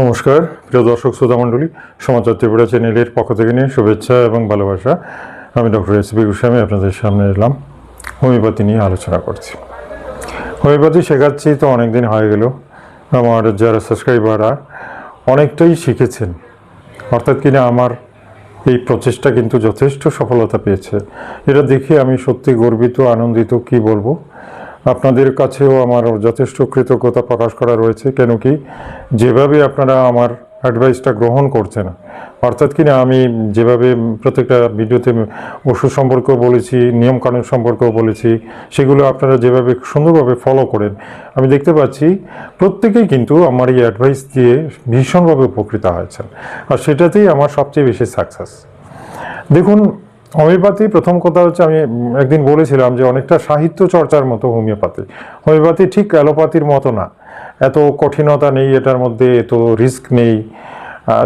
নমস্কার, প্রিয় দর্শক, শ্রোতা মণ্ডলী সমাচার ত্রিপুরা চ্যানেলের পক্ষ থেকে নিয়ে শুভেচ্ছা এবং ভালোবাসা। আমি ডক্টর এস বি গোস্বামী, আপনাদের সামনে এলাম। হোমিওপ্যাথি নিয়ে আলোচনা করছি। হোমিওপ্যাথি শেখাচ্ছি তো অনেক দিন হয়ে গেল। আমার যারা সাবস্ক্রাইবাররা অনেকটাই শিখেছেন, অর্থাৎ কিনা আমার এই প্রচেষ্টা কিন্তু যথেষ্ট সফলতা পেয়েছে। এটা দেখে আমি সত্যি গর্বিত, আনন্দিত, কি বলব? আপনাদের কাছেও আমার যথেষ্ট কৃতজ্ঞতা প্রকাশ করা রয়েছে, কেন কি যেভাবে আপনারা আমার অ্যাডভাইসটা গ্রহণ করছেন, অর্থাৎ কিনা আমি যেভাবে প্রত্যেকটা ভিডিওতে ওষুধ সম্পর্কেও বলেছি, নিয়মকানুন সম্পর্কেও বলেছি, সেগুলো আপনারা যেভাবে সুন্দরভাবে ফলো করেন, আমি দেখতে পাচ্ছি প্রত্যেকেই কিন্তু আমার এই অ্যাডভাইস দিয়ে ভীষণভাবে উপকৃত হয়েছেন, আর সেটাতেই আমার সবচেয়ে বেশি সাকসেস দেখুন হোমিওপ্যাথি প্রথম কথা হচ্ছে আমি একদিন বলেছিলাম যে অনেকটা সাহিত্য চর্চার মতো হোমিওপ্যাথি হোমিওপ্যাথি ঠিক অ্যালোপ্যাথির মতো না। এত কঠিনতা নেই এটার মধ্যে, এত রিস্ক নেই।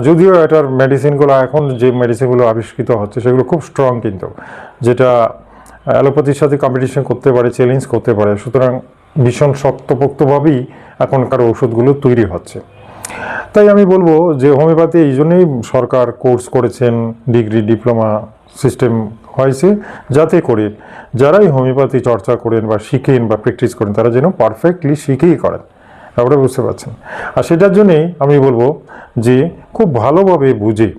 যদিও এটার মেডিসিনগুলো এখন যে মেডিসিনগুলো আবিষ্কৃত হচ্ছে সেগুলো খুব স্ট্রং কিন্তু, যেটা অ্যালোপ্যাথির সাথে কম্পিটিশন করতে পারে চ্যালেঞ্জ করতে পারে। সুতরাং ভীষণ শক্তপোক্তভাবেই এখনকার ওষুধগুলো তৈরি হচ্ছে। তাই আমি বলব যে হোমিওপ্যাথি এই জন্যই সরকার কোর্স করেছেন ডিগ্রি ডিপ্লোমা সিস্টেম হয়েছে, যাতে করে যারাই হোমিওপ্যাথি চর্চা করেন বা শিখেন বা প্র্যাকটিস করেন, তারা যেন পারফেক্টলি শিখেই করেন। আপনারা বুঝতে পারছেন? আর সেটার জন্যেই আমি বলব যে, খুব ভালোভাবে বুঝে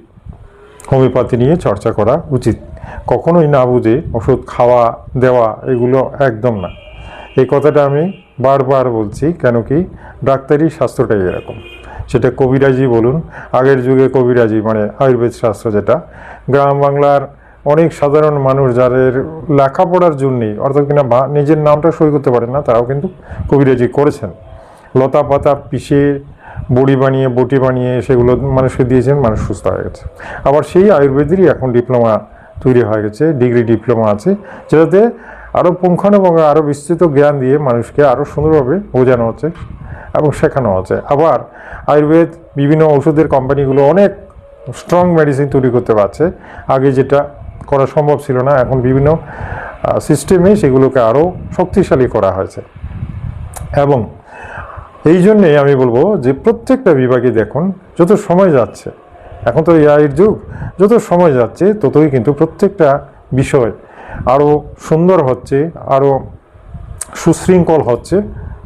হোমিওপ্যাথি নিয়ে চর্চা করা উচিত। কখনোই না বুঝে ওষুধ খাওয়া, দেওয়া, এগুলো একদম না। এই কথাটা আমি বারবার বলছি, কেন কি ডাক্তারি শাস্ত্রটাই এরকম। সেটা কবিরাজি বলুন, আগের যুগে কবিরাজি মানে আয়ুর্বেদ শাস্ত্র যেটা, গ্রাম বাংলার অনেক সাধারণ মানুষ যাদের লেখাপড়ার জন্যেই, অর্থাৎ কিনা ভা- নিজের নামটা সই করতে পারেন না, তারাও কিন্তু কবিরাজি করেছেন। লতা পাতা পিষে বড়ি বানিয়ে, বটি বানিয়ে সেগুলো মানুষকে দিয়েছেন, মানুষ সুস্থ হয়ে গেছে। আবার সেই আয়ুর্বেদেরই এখন ডিপ্লোমা তৈরি হয়ে গেছে, ডিগ্রি ডিপ্লোমা আছে, যেটাতে আরও পুঙ্খানুপুঙ্খ আরও বিস্তৃত জ্ঞান দিয়ে মানুষকে আরও সুন্দরভাবে বোঝানো হচ্ছে এবং শেখানো হচ্ছে। আবার আয়ুর্বেদ বিভিন্ন ওষুধের কোম্পানিগুলো অনেক স্ট্রং মেডিসিন তৈরি করতে পারছে। আগে যেটা করা সম্ভব ছিল না। এখন বিভিন্ন সিস্টেমে সেগুলোকে আরও শক্তিশালী করা হয়েছে। এবং এই জন্যে আমি বলব যে প্রত্যেকটা বিভাগে দেখুন, যত সময় যাচ্ছে, এখন তো এআইয়ের যুগ, যত সময় যাচ্ছে, ততই কিন্তু প্রত্যেকটা বিষয় আরও সুন্দর হচ্ছে আরও সুশৃঙ্খল হচ্ছে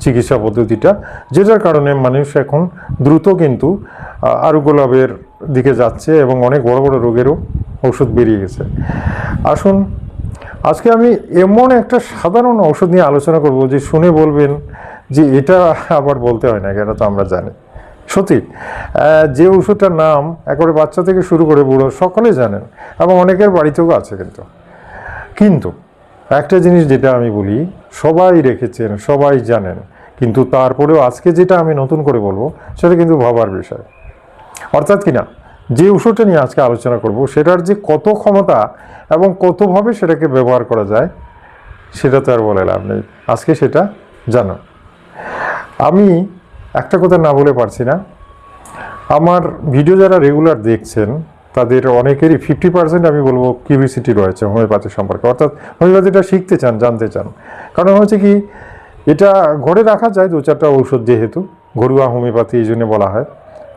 চিকিৎসা পদ্ধতিটা, যেটার কারণে মানুষ এখন দ্রুত কিন্তু আরোগ্য লাভের দিকে যাচ্ছে এবং অনেক বড় বড় রোগেরও ওষুধ বেরিয়ে গেছে। আসুন, আজকে আমি এমন একটা সাধারণ ওষুধ নিয়ে আলোচনা করব যে শুনে বলবেন যে এটা আবার বলতে হয় না এটা তো আমরা জানি। সত্যি যে ওষুধটার নাম একেবারে বাচ্চা থেকে শুরু করে বুড়ো সকলে জানেন এবং অনেকের বাড়িতেও আছে কিন্তু। কিন্তু একটা জিনিস যেটা আমি বলি, সবাই রেখেছেন, সবাই জানেন, কিন্তু তারপরেও আজকে যেটা আমি নতুন করে বলব, সেটা কিন্তু ভাবার বিষয়। অর্থাৎ কিনা? যে ওষুধটা নিয়ে আজকে আলোচনা করব, সেটার যে কত ক্ষমতা এবং কতভাবে সেটাকে ব্যবহার করা যায়, সেটা তো আর বলে লাভ নেই। আজকে সেটা জানো। আমি একটা কথা না বলে পারছি না। আমার ভিডিও যারা রেগুলার দেখছেন, তাদের অনেকেরই ফিফটি পার্সেন্ট আমি বলব কিউরিসিটি রয়েছে হোমিওপ্যাথি সম্পর্কে। অর্থাৎ হোমিওপ্যাথিটা শিখতে চান, জানতে চান। কারণ হচ্ছে কি, এটা ঘরে রাখা যায় দু চারটা ঔষধ যেহেতু, ঘরোয়া হোমিওপ্যাথি এই জন্য বলা হয়।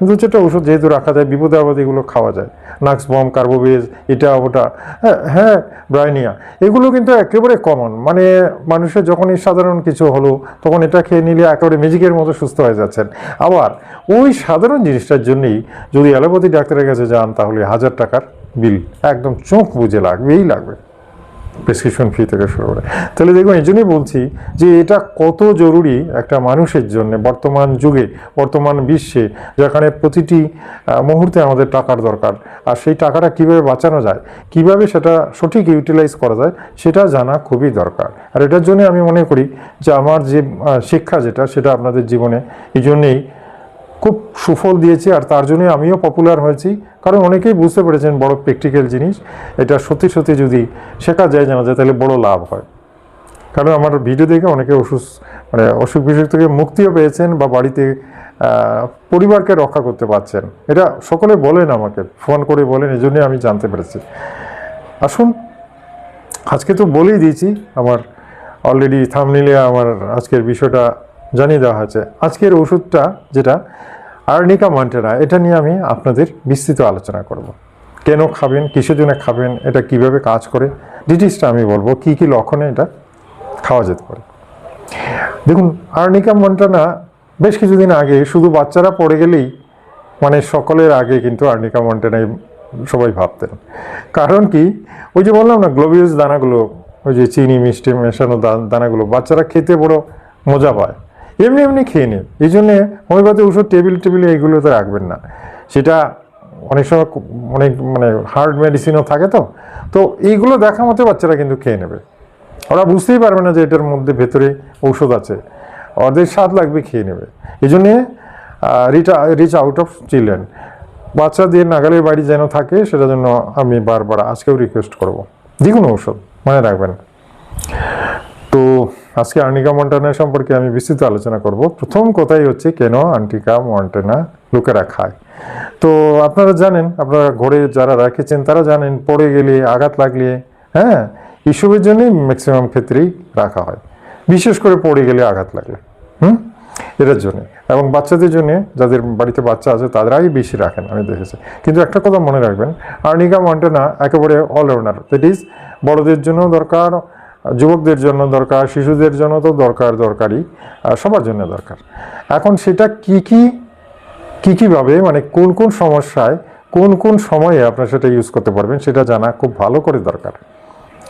দু চারটা ওষুধ যেহেতু রাখা যায়, বিপদে আপদে এগুলো খাওয়া যায়। নাক্স বম, কার্বোবেজ, এটা, ওটা হ্যাঁ হ্যাঁ ব্রাইনিয়া, এগুলো কিন্তু একেবারে কমন মানে মানুষের যখনই সাধারণ কিছু হলো, তখন এটা খেয়ে নিলে একেবারে ম্যাজিকের মতো সুস্থ হয়ে যাচ্ছেন। আবার ওই সাধারণ জিনিসটার জন্যেই যদি অ্যালোপ্যাথি ডাক্তারের কাছে যান, তাহলে হাজার টাকার বিল। একদম চোখ বুঝে লাগবেই লাগবে। প্রেসক্রিপশন ফি থেকে শুরু করে। তাহলে দেখুন, এই জন্যই বলছি যে এটা কত জরুরি একটা মানুষের জন্য বর্তমান যুগে, বর্তমান বিশ্বে, যেখানে প্রতিটি মুহূর্তে আমাদের টাকার দরকার। আর সেই টাকাটা কীভাবে বাঁচানো যায়, কীভাবে সেটা সঠিক ইউটিলাইজ করা যায়, সেটা জানা খুবই দরকার। আর এটার জন্য আমি মনে করি যে আমার যে শিক্ষা যেটা, সেটা আপনাদের জীবনে, এই জন্যেই খুব সুফল দিয়েছে আর তার জন্য আমিও পপুলার হয়েছি। কারণ অনেকেই বুঝতে পেরেছেন বড় প্র্যাকটিক্যাল জিনিস, এটা সত্যি সত্যি যদি শেখা যায় জানা যায় তাহলে বড় লাভ হয়। কারণ আমার ভিডিও দেখে অনেকে অসুখ মানে অসুখ বিসুখ থেকে মুক্তিও পেয়েছেন বা বাড়িতে পরিবারকে রক্ষা করতে পারছেন। এটা সকলে বলেন আমাকে ফোন করে বলেন এই জন্যই আমি জানতে পেরেছি। আসুন, আজকে তো বলেই দিয়েছি, আমার অলরেডি থামনিলে আমার আজকের বিষয়টা জানিয়ে দেওয়া হয়েছে। আজকের ওষুধটা যেটা, আর্নিকা মন্টেরা, এটা নিয়ে আমি আপনাদের বিস্তৃত আলোচনা করব। কেন খাবেন, কিসের জন্য খাবেন, এটা কীভাবে কাজ করে ডিটেলসটা আমি বলব, কি কি লক্ষণে এটা খাওয়া যেতে পারে। দেখুন, আর্নিকা মন্টানা বেশ কিছুদিন আগে শুধু বাচ্চারা পড়ে গেলেই মানে সকলের আগে কিন্তু আর্নিকা মন্টানাই সবাই ভাবতেন। কারণ কি, ওই যে বললাম না, গ্লোবিয়াস দানাগুলো, ওই যে চিনি, মিষ্টি, মেশানো দানাগুলো, বাচ্চারা খেতে বড় মজা পায়। এমনি এমনি খেয়ে নেয় এই জন্যে হোমিওপ্যাথি ওষুধ, টেবিল টেবিলে এইগুলোতে রাখবেন না। সেটা অনেক সময় অনেক মানে হার্ড মেডিসিনও থাকে তো। তো এইগুলো দেখা মতো বাচ্চারা কিন্তু খেয়ে নেবে। ওরা বুঝতেই পারবে না যে এটার মধ্যে ভেতরে ঔষধ আছে। ওদের স্বাদ লাগবে খেয়ে নেবে। এই জন্যে reach reach out of children বাচ্চাদের নাগালের বাড়ি যেন থাকে সেটার জন্য আমি বারবার আজকেও রিকোয়েস্ট করব। যে কোনো ঔষধ, মনে রাখবেন। তো আজকে আর্নিকা মন্টানা সম্পর্কে আমি বিস্তৃত আলোচনা করব। প্রথম কথাই হচ্ছে, কেন আন্টিকা মন্টানা লোকেরা খায় তো আপনারা জানেন, আপনারা ঘরে যারা রেখেছেন, তারা জানেন, পড়ে গেলে আঘাত লাগলে হ্যাঁ এসবের জন্যই ম্যাক্সিমাম ক্ষেত্রেই রাখা হয়। বিশেষ করে পড়ে গেলে আঘাত লাগলে, হুম? এটার জন্য। এবং বাচ্চাদের জন্য, যাদের বাড়িতে বাচ্চা আছে তারাই বেশি রাখেন, আমি দেখেছি। কিন্তু একটা কথা মনে রাখবেন, আর্নিকা মন্টানা একেবারে অলরাউন্ডার দ্যাট ইজ বড়দের জন্য দরকার যুবকদের জন্য দরকার, শিশুদের জন্য তো দরকার, দরকারই সবার জন্য দরকার। এখন সেটা কি কি, কী, কীভাবে মানে কোন কোন সমস্যায়, কোন কোন সময়ে আপনার সেটা ইউজ করতে পারবেন সেটা জানা খুব ভালো করে দরকার।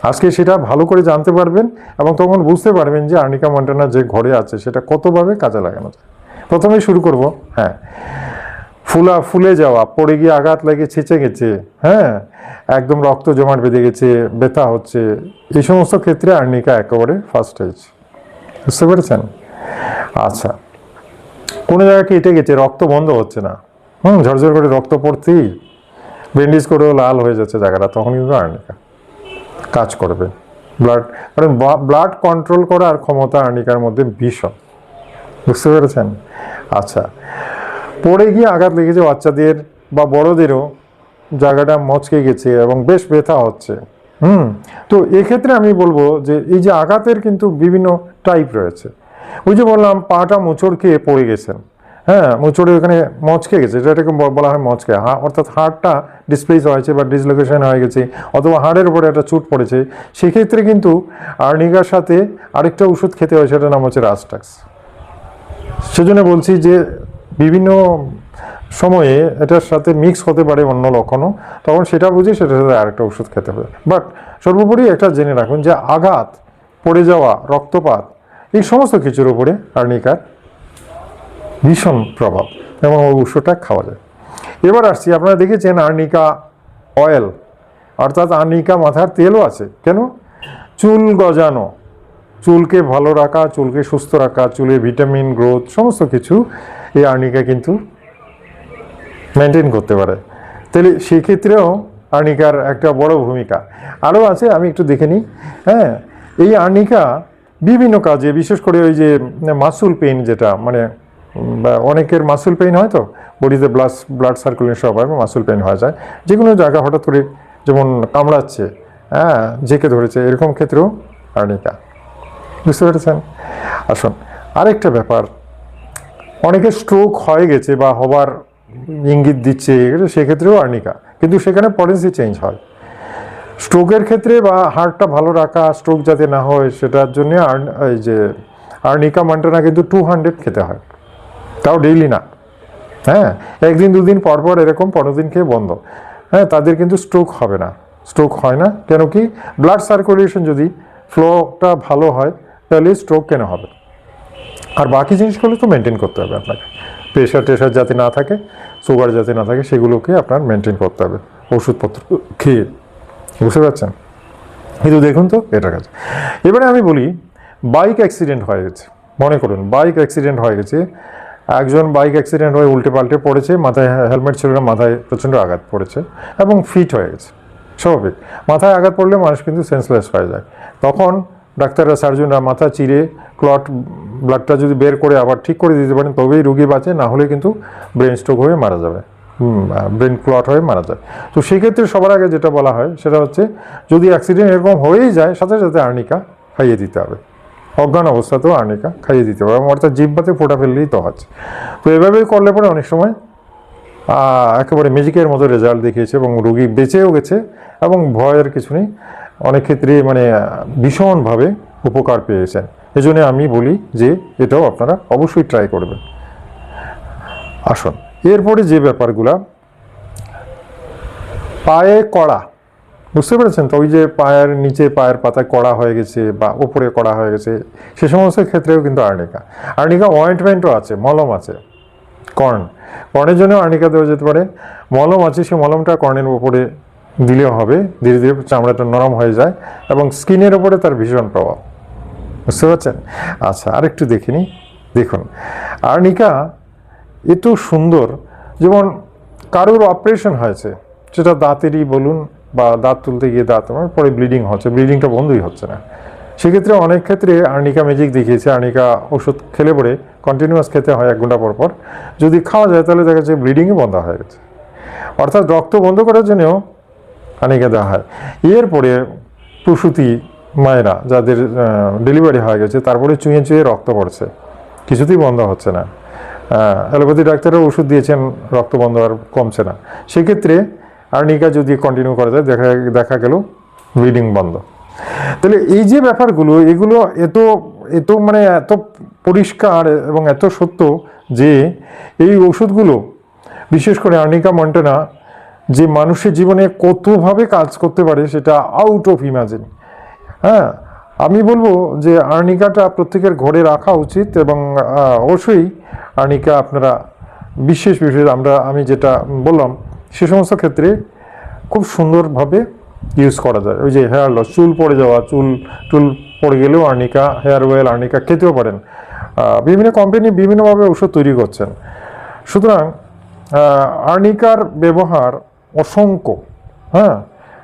আজকে সেটা ভালো করে জানতে পারবেন এবং তখন বুঝতে পারবেন যে আর্নিকা মন্টানা যে ঘরে আছে সেটা কতভাবে কাজে লাগানো যায়। প্রথমেই শুরু করব হ্যাঁ। ফুলা ফুলে যাওয়া, পড়ে গিয়ে আঘাত লেগে, ছেঁচে গেছে হ্যাঁ? একদম রক্ত জমাট বেঁধে গেছে, ব্যথা হচ্ছে। এই সমস্ত ক্ষেত্রে আর্নিকা একেবারে ফার্স্ট স্টেজ বুঝতে পেরেছেন? আচ্ছা। কোনো জায়গায় কেটে গেছে? রক্ত বন্ধ হচ্ছে না। হুম, ঝরঝর করে রক্ত পড়তেই ব্যান্ডেজ করেও লাল হয়ে যাচ্ছে জায়গাটা, তখন কিন্তু আর্নিকা কাজ করবে। ব্লাড কারণ ব্লাড কন্ট্রোল করার ক্ষমতা আর্নিকার মধ্যে ভীষণ। বুঝতে পেরেছেন? আচ্ছা। পড়ে গিয়ে আঘাত লেগেছে বাচ্চাদের বা বড়দেরও। জায়গাটা মচকে গেছে এবং বেশ ব্যথা হচ্ছে। হুম, তো এক্ষেত্রে আমি বলব যে এই যে আঘাতের কিন্তু বিভিন্ন টাইপ রয়েছে। ওই যে বললাম, পাটা মোচড় খেয়ে পড়ে গেছেন। হ্যাঁ মোচড়ে ওখানে মচকে গেছে। যেটাকে বলা হয় মচকে। অর্থাৎ হাড়টা ডিসপ্লেস হয়েছে বা ডিসলোকেশন হয়ে গেছে অথবা হাড়ের উপরে একটা চুট পড়েছে। সেক্ষেত্রে কিন্তু আর্নিকার সাথে আরেকটা ওষুধ খেতে হয়, সেটার নাম হচ্ছে রাস্টাক্স। সেজন্য বলছি যে বিভিন্ন সময়ে এটার সাথে মিক্স হতে পারে অন্য লক্ষণও। তখন সেটা বুঝে সেটার সাথে আরেকটা ওষুধ খেতে হবে। বাট সর্বোপরি একটা জেনে রাখুন যে আঘাত, পড়ে যাওয়া, রক্তপাত এই সমস্ত কিছুর উপরে আর্নিকার ভীষণ প্রভাব এবং ওই ওষুধটা খাওয়া যায়। এবার আসছি, আপনারা দেখেছেন আর্নিকা অয়েল অর্থাৎ আর্নিকা মাথার তেলও আছে। কেন? চুল গজানো। চুলকে ভালো রাখা, চুলকে সুস্থ রাখা, চুলের ভিটামিন, গ্রোথ, সমস্ত কিছু এই আর্নিকা কিন্তু মেনটেন করতে পারে। তাহলে সেক্ষেত্রেও আর্নিকার একটা বড় ভূমিকা। আরও আছে, আমি একটু দেখে নিই। হ্যাঁ এই আর্নিকা বিভিন্ন কাজে, বিশেষ করে ওই যে মাসুল পেইন যেটা মানে বা অনেকের মাসুল পেইন হয় তো বডিতে ব্লাড ব্লাড সার্কুলেশন হয় মাসুল পেইন হয়ে যায়। যে কোনো জায়গা হঠাৎ করে যেমন কামড়াচ্ছে হ্যাঁ জেকে ধরেছে, এরকম ক্ষেত্রেও আর্নিকা। বুঝতে পেরেছেন? আসুন, আরেকটা ব্যাপার। অনেকের স্ট্রোক হয়ে গেছে বা হবার ইঙ্গিত দিচ্ছে, সেক্ষেত্রেও আর্নিকা কিন্তু সেখানে পলিসি চেঞ্জ হয়। স্ট্রোকের ক্ষেত্রে বা হার্টটা ভালো রাখা স্ট্রোক যাতে না হয়, সেটার জন্য এই যে আর্নিকা মান্টানা কিন্তু টু হান্ড্রেড খেতে হয়। তাও ডেইলি না। হ্যাঁ একদিন দুদিন পর পর এরকম পনেরো দিন খেয়ে বন্ধ। হ্যাঁ তাদের কিন্তু স্ট্রোক হবে না। স্ট্রোক হয় না। কেন কি? ব্লাড সার্কুলেশন যদি ফ্লোটা ভালো হয় তাহলে স্ট্রোক কেন হবে? আর বাকি জিনিসগুলো তো মেনটেন করতে হবে আপনাকে। প্রেশার টেশার যাতে না থাকে সুগার যাতে না থাকে, সেগুলোকে আপনার মেনটেন করতে হবে। ওষুধপত্র খেয়ে। বুঝতে পারছেন? কিন্তু দেখুন তো এটা কাছে এবারে আমি বলি বাইক অ্যাক্সিডেন্ট হয়ে গেছে। মনে করুন বাইক অ্যাক্সিডেন্ট হয়ে গেছে। একজন বাইক অ্যাক্সিডেন্ট হয়ে উল্টে পাল্টে পড়েছে, মাথায় হেলমেট ছিল না, মাথায় প্রচণ্ড আঘাত পড়েছে এবং ফিট হয়ে গেছে। স্বাভাবিক। মাথায় আঘাত পড়লে মানুষ কিন্তু সেন্সলেস হয়ে যায়। তখন ডাক্তাররা সার্জনরা মাথা চিরে ক্লট ব্লাডটা যদি বের করে আবার ঠিক করে দিতে পারেন, তবেই রুগী বাঁচে, না হলে কিন্তু ব্রেন স্ট্রোক হয়ে মারা যাবে। ব্রেন ক্লট হয়ে মারা যায়। তো সেক্ষেত্রে সবার আগে যেটা বলা হয়, সেটা হচ্ছে যদি অ্যাক্সিডেন্ট এরকম হয়েই যায়, সাথে সাথে আর্নিকা খাইয়ে দিতে হবে। অজ্ঞান অবস্থাতেও আর্নিকা খাইয়ে দিতে পারে অর্থাৎ জিব্বাতে ফোটা ফেললেই তো হচ্ছে। তো এভাবেই করলে পরে অনেক সময় একেবারে ম্যাজিকের মতো রেজাল্ট দেখিয়েছে, এবং রুগী বেঁচেও গেছে, এবং ভয়ের কিছু নেই। অনেক ক্ষেত্রে মানে ভীষণভাবে উপকার পেয়েছেন। এজন্য আমি বলি যে, এটাও আপনারা অবশ্যই ট্রাই করবেন। আসুন, এরপরে যে ব্যাপারগুলা, পায়ে কড়া, বুঝতে পেরেছেন তো? ওই যে পায়ের নিচে পায়ের পাতায় কড়া হয়ে গেছে বা উপরে কড়া হয়ে গেছে, সে সমস্ত ক্ষেত্রেও কিন্তু আর্নিকা। আর্নিকা অয়েন্টমেন্টও আছে, মলম আছে কর্ন কর্নের জন্য আর্নিকা দেওয়া যেতে পারে। মলম আছে, সে মলমটা কর্নের উপরে দিলেও হবে, ধীরে ধীরে চামড়াটা নরম হয়ে যায় এবং স্কিনের উপরে তার ভীষণ প্রভাব। বুঝতে পারছেন? আচ্ছা আরেকটু দেখে নিই। দেখুন, আর্নিকা এত সুন্দর, যেমন কারোর অপারেশন হয়েছে, সেটা দাঁতেরই বলুন বা দাঁত তুলতে গিয়ে দাঁত, আমার পরে ব্লিডিং হচ্ছে, ব্লিডিংটা বন্ধই হচ্ছে না। সেক্ষেত্রে অনেক ক্ষেত্রে আর্নিকা ম্যাজিক দেখিয়েছে, আর্নিকা ওষুধ খেলে পরে কন্টিনিউয়াস খেতে হয় এক ঘণ্টা পর পর। যদি খাওয়া যায়, তাহলে দেখা যাচ্ছে ব্লিডিংই বন্ধ হয়ে গেছে। অর্থাৎ রক্ত বন্ধ করার জন্যও আর্নিকা দেওয়া হয়। এরপরে প্রসূতি মায়েরা যাদের ডেলিভারি হয়ে গেছে, তারপরে চুঁয়ে চুঁয়ে রক্ত পড়ছে। কিছুতেই বন্ধ হচ্ছে না। অ্যালোপ্যাথি ডাক্তারও ওষুধ দিয়েছেন, রক্ত বন্ধ আর কমছে না। সেক্ষেত্রে আর্নিকা যদি কন্টিনিউ করা যায়, দেখা দেখা গেল ব্লিডিং বন্ধ। তাহলে এই যে ব্যাপারগুলো, এগুলো এত এত মানে এত পরিষ্কার এবং এত সত্য যে এই ওষুধগুলো, বিশেষ করে আর্নিকা মন্টেনা যে মানুষের জীবনে কতভাবে কাজ করতে পারে সেটা আউট অফ ইমাজিন হ্যাঁ আমি বলব যে আর্নিকাটা প্রত্যেকের ঘরে রাখা উচিত এবং অবশ্যই আর্নিকা আপনারা বিশেষ বিশেষ আমরা, আমি যেটা বললাম, সে সমস্ত ক্ষেত্রে খুব সুন্দরভাবে ইউজ করা যায়। ওই যে হেয়ার লস চুল পড়ে যাওয়া, চুল টুল পড়ে গেলেও আর্নিকা হেয়ার অয়েল আর্নিকা খেতেও পারেন। বিভিন্ন কোম্পানি বিভিন্নভাবে ওষুধ তৈরি করছেন। সুতরাং আর্নিকার ব্যবহার অসংখ্য হ্যাঁ?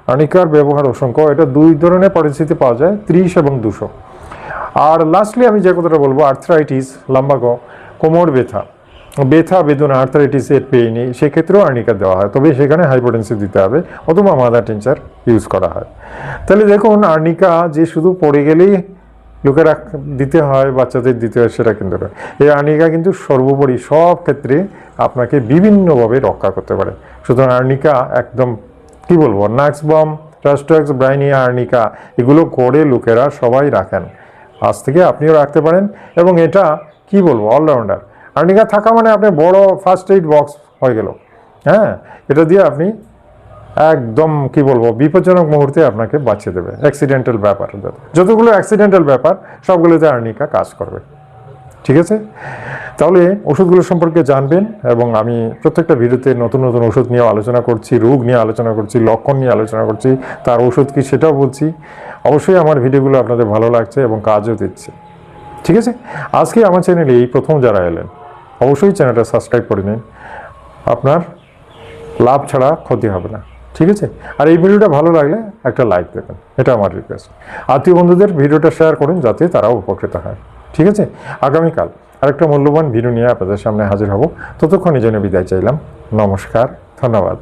আর্নিকার ব্যবহার অসংখ্য। এটা দুই ধরনের পরিস্থিতি পাওয়া যায়, ত্রিশ এবং দুশো। আর লাস্টলি আমি যে কথাটা বলব আর্থ্রাইটিস লাম্বাগো কোমর ব্যথা। ব্যথা, বেদনা আর্থ্রাইটিসের পেইনি সেক্ষেত্রেও আর্নিকা দেওয়া হয়। তবে সেখানে হাইপোটেন্সি দিতে হবে অথবা মাদার টিনচার ইউজ করা হয়। তাহলে দেখুন আর্নিকা যে শুধু পড়ে গেলেই লোকেরা দিতে হয়, বাচ্চাদের দিতে হয়, সেটা কিন্তু নয়। এই আর্নিকা কিন্তু সর্বোপরি সব ক্ষেত্রে আপনাকে বিভিন্নভাবে রক্ষা করতে পারে। সুতরাং আর্নিকা একদম, কি বলব, নাক্স বম রাস্ট্রাক্স ব্রাইনিয়া আর্নিকা, এগুলো করে লোকেরা সবাই রাখেন। আজ থেকে আপনিও রাখতে পারেন এবং এটা কি বলব অলরাউন্ডার আর্নিকা থাকা মানে আপনি বড় ফার্স্ট এইড বক্স হয়ে গেল। হ্যাঁ এটা দিয়ে আপনি একদম, কি বলব, বিপজ্জনক মুহূর্তে আপনাকে বাঁচিয়ে দেবে অ্যাক্সিডেন্টাল ব্যাপার। যত- যতগুলো অ্যাক্সিডেন্টাল ব্যাপার, সবগুলোতে আর্নিকা কাজ করবে। ঠিক আছে? তাহলে ওষুধগুলো সম্পর্কে জানবেন এবং আমি প্রত্যেকটা ভিডিওতে নতুন নতুন ওষুধ নিয়ে আলোচনা করছি, রোগ নিয়ে আলোচনা করছি, লক্ষণ নিয়ে আলোচনা করছি, তার ওষুধ কি সেটাও বলছি। অবশ্যই আমার ভিডিওগুলো আপনাদের ভালো লাগছে এবং কাজও দিচ্ছে। ঠিক আছে? আজকে আমার চ্যানেলে এই প্রথম যারা এলেন, অবশ্যই চ্যানেলটা সাবস্ক্রাইব করে নিন। আপনার লাভ ছাড়া ক্ষতি হবে না। ঠিক আছে? আর এই ভিডিওটা ভালো লাগলে একটা লাইক দেবেন। এটা আমার রিকোয়েস্ট আত্মীয় বন্ধুদের ভিডিওটা শেয়ার করুন যাতে তারাও উপকৃত হয়। ঠিক আছে? আগামীকাল আরেকটা মূল্যবান ভিডিও নিয়ে আপনাদের সামনে হাজির হব। ততক্ষণ এই জন্য বিদায় চাইলাম। নমস্কার, ধন্যবাদ।